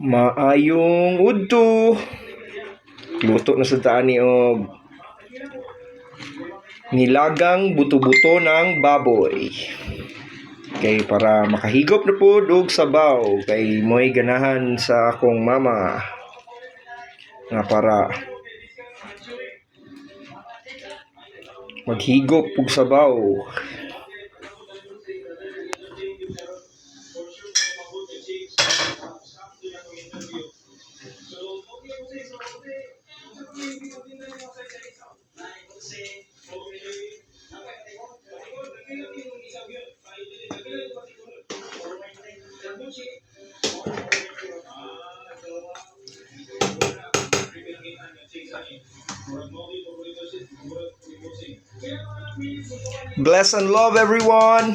Maayong udto. Luto na sa tani og nilagang buto-buto ng baboy. Kay para makahigop na po og sabaw kay mo'y ganahan sa akong mama nga para maghigop og sabaw. Bless and love everyone.